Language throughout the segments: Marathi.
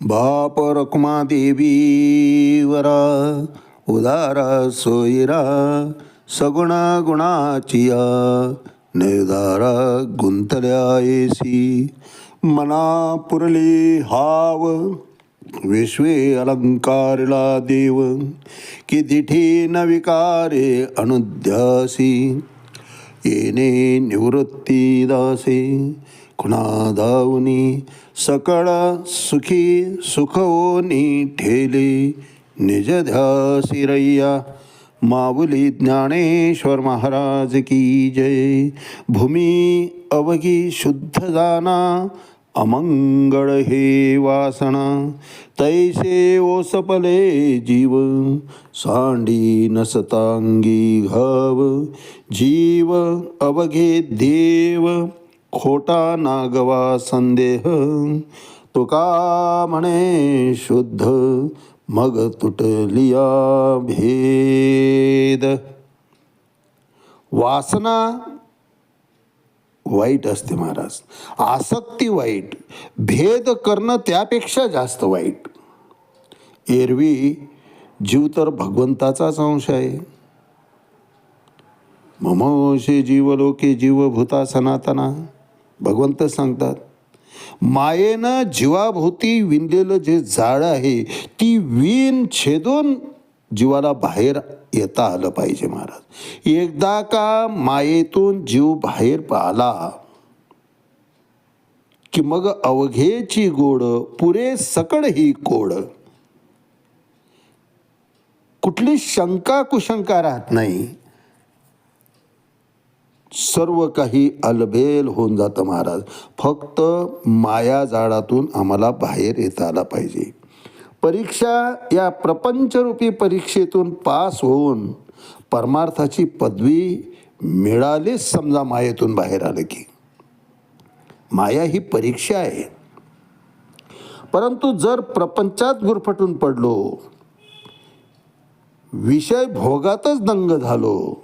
बाप रुक्मा देवी वरा उदारा सोयरा सगुणा गुणाचिया निर्धारा गुंतल्या येसी मना पुरली हाव विश्वे अलंकारला देव कि दिठी नविकारे विकारे अनुध्यासी येणे निवृत्ती दासे खुणा धावनी सकळ सुखी सुखवोनी ठेले निज ध्यासी माऊली ज्ञानेश्वर महाराज की जय. भूमी अवघी शुद्ध जाना अमंगळ हे वासना. तैसे ओसपले जीव सांडी नसतांगी घाव. जीव अवघे देव खोटा नागवा संदेह तुका म्हणे शुद्ध? मग तुटलिया भेद. वासना वाईट असते महाराज. आसक्ती वाईट. भेद करणं त्यापेक्षा जास्त वाईट. एरवी जीव तर भगवंताचाच अंश आहे. ममोशे जीवलोके जीवभूता सनातना. भगवंत सांगतात मायेनं जीवाभोवती विणलेलं जे झाड आहे ती वीण छेदून जीवाला बाहेर येता आलं पाहिजे महाराज. एकदा का मायेतून जीव बाहेर आला की मग अवघेची गोड पुरे सकड ही कोड. कुठली शंका कुशंका राहत नाही. सर्व काही अलबेल होऊन जातं महाराज. फक्त माया जाळातून आम्हाला बाहेर येता आला पाहिजे. परीक्षा या प्रपंचरूपी परीक्षेतून पास होऊन परमार्थाची पदवी मिळालीच समजा मायेतून बाहेर आलं की. माया ही परीक्षा आहे. परंतु जर प्रपंचात गुरफटून पडलो विषय भोगातच दंग झालो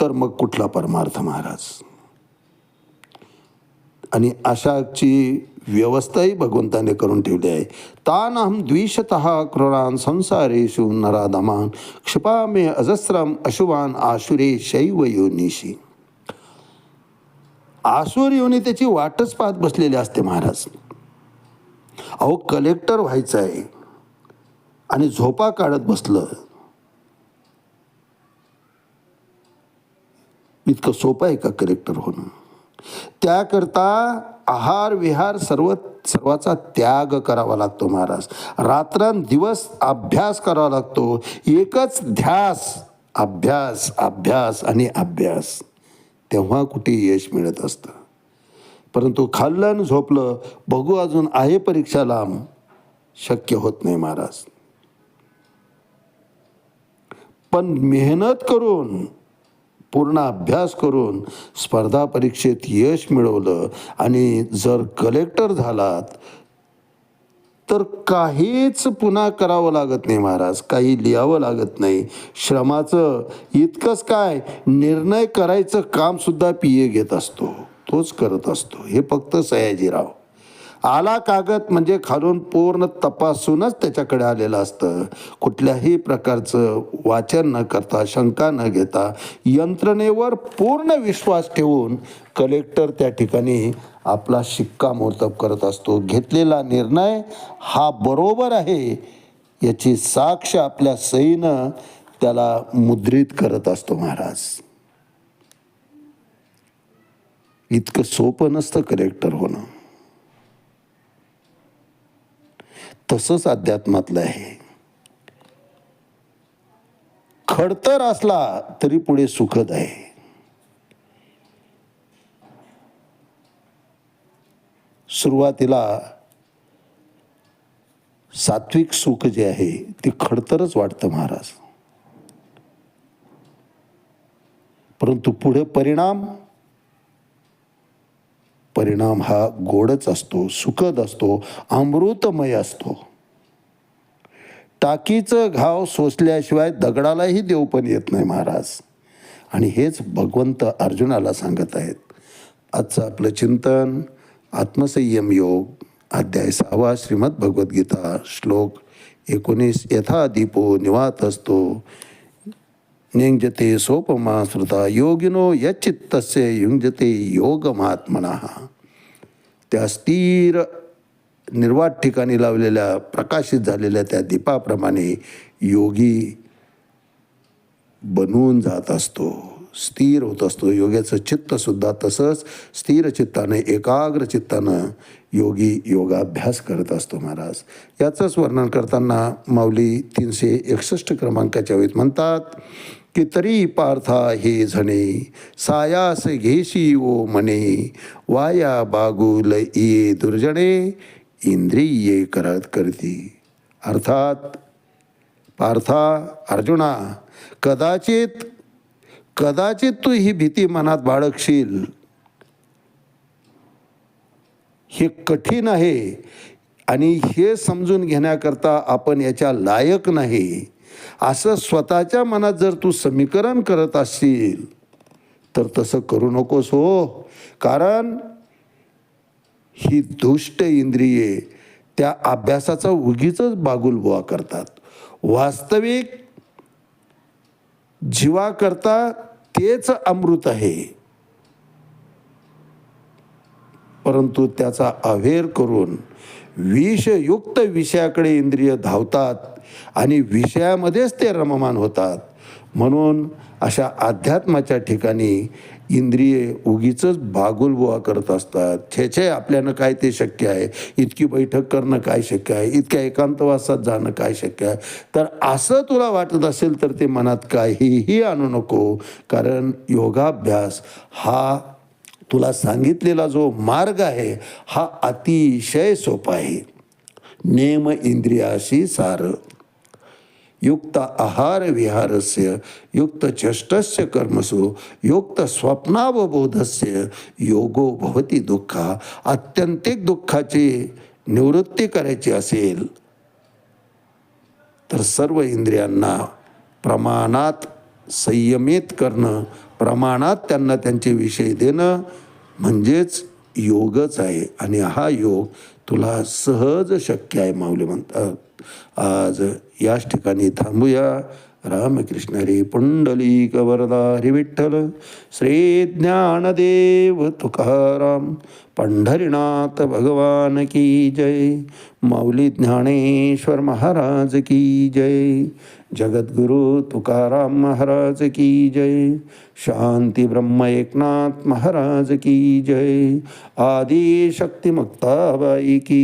तर मग कुठला परमार्थ महाराज? आणि अशाची व्यवस्थाही भगवंताने करून ठेवली आहे. तान अहम द्विशत क्रोरान संसारेशु नराधमान क्षिपा मे अजस्रम अशुभान आशुरे शैव योनिशी आसूर योनी त्याची वाटच पाहत बसलेली असते महाराज. अहो कलेक्टर व्हायचं आहे. आणि झोपा काढत बसलं. इतकं सोपं आहे का कलेक्टर होणं त्याकरता आहार विहार सर्व सर्वाचा त्याग करावा लागतो महाराज. रात्रंदिवस अभ्यास करावा लागतो. एकच ध्यास अभ्यास अभ्यास आणि अभ्यास. तेव्हा कुठे यश मिळत असतं? परंतु खाल्लं आणि झोपलं बघू अजून आहे परीक्षा लांब. शक्य होत नाही महाराज. पण मेहनत करून पूर्ण अभ्यास करून स्पर्धा परीक्षेत यश मिळवलं. आणि जर कलेक्टर झालात तर काहीच पुन्हा करावं लागत नाही महाराज. काही लिहावं लागत नाही. श्रमाचं इतकंच काय? निर्णय करायचं कामसुद्धा पी ए घेत असतो. तोच करत असतो. हे फक्त सयाजीराव. आला कागद म्हणजे खालून पूर्ण तपासूनच त्याच्याकडे आलेलं असतं. कुठल्याही प्रकारचं वाचन न करता शंका न घेता यंत्रणेवर पूर्ण विश्वास ठेवून कलेक्टर त्या ठिकाणी आपला शिक्कामोर्तब करत असतो. घेतलेला निर्णय हा बरोबर आहे याची साक्ष आपल्या सईनं त्याला मुद्रित करत असतो महाराज. इतकं सोपं नसतं कलेक्टर होणं. तसंच अध्यात्मातलं आहे. खडतर असला तरी पुढे सुखद आहे. सुरुवातीला सात्विक सुख जे आहे ते खडतरच वाटतं महाराज. परंतु पुढे परिणाम परिणाम हा गोडच असतो सुखद असतो अमृतमय असतो. टाकीचं घाव सोसल्याशिवाय दगडालाही देव पण येत नाही महाराज. आणि हेच भगवंत अर्जुनाला सांगत आहेत. आजचं आपलं चिंतन आत्मसंयम योग अध्याय सहावा श्रीमद भगवद्गीता श्लोक एकोणीस यथा दीपो निवात असतो निंजते सोपमा श्रुता योगिनो यच्चित्तस्य युंजते योगमात्मना. त्या स्थिर निर्वात ठिकाणी लावलेल्या प्रकाशित झालेल्या त्या दीपाप्रमाणे योगी बनवून जात असतो. स्थिर होत असतो. योग्याचं चित्तसुद्धा तसंच स्थिर चित्ताने एकाग्र चित्तानं योगी योगाभ्यास करत असतो महाराज. याचंच वर्णन करताना माऊली तीनशे एकसष्ट क्रमांकाच्या वेळेत म्हणतात की तरी पार्था हे झणे सायास घेशी ओ म्हणे वाया बागुल ये दुर्जणे इंद्रिये करत करती. अर्थात पार्था अर्जुना कदाचित कदाचित तू ही भीती मनात बाळगशील. हे कठीण आहे आणि हे समजून घेण्याकरता आपण याच्या लायक नाही. असं स्वतःच्या मनात जर तू समीकरण करत असशील तर तसं करू नकोस हो. कारण ही दुष्ट इंद्रिये त्या अभ्यासाचा उगीच बागुलबुवा करतात. वास्तविक जीवाकरता तेच अमृत आहे. परंतु त्याचा अवेर करून विषयुक्त विषयाकडे इंद्रिय धावतात आणि विषयामध्येच ते रममान होतात. म्हणून अशा अध्यात्माच्या ठिकाणी इंद्रिये उगीच भागुलबुवा करत असतात. छे छे आपल्यानं काय ते शक्य आहे? इतकी बैठक करणं काय शक्य आहे? इतक्या एकांतवासात जाणं काय शक्य आहे? तर असं तुला वाटत असेल तर ते मनात काहीही आणू नको. कारण योगाभ्यास हा तुला सांगितलेला जो मार्ग आहे हा अतिशय सोपा आहे. नेम इंद्रियाशी सारं. युक्त आहार विहारस्य युक्त चष्टस्य कर्मसु युक्त स्वप्नावबोधस्य योगो भवती दुःखा. आत्यंतिक दुःखाची निवृत्ती करायची असेल तर सर्व इंद्रियांना प्रमाणात संयमित करणं प्रमाणात त्यांना त्यांचे विषय देणं म्हणजेच योगच आहे. आणि हा योग तुला सहज शक्य आहे माऊली म्हणतात. आज याच ठिकाणी थांबूया. रामकृष्ण रे पुंडलिक वरदा हरी विठ्ठल श्री ज्ञानदेव तुकाराम पंढरीनाथ भगवान की जय माऊली ज्ञानेश्वर महाराज की जय जगद्गुरु तुकाराम महाराज की जय शांती ब्रह्म एकनाथ महाराज की जय आदि शक्ती मुक्ताबाई की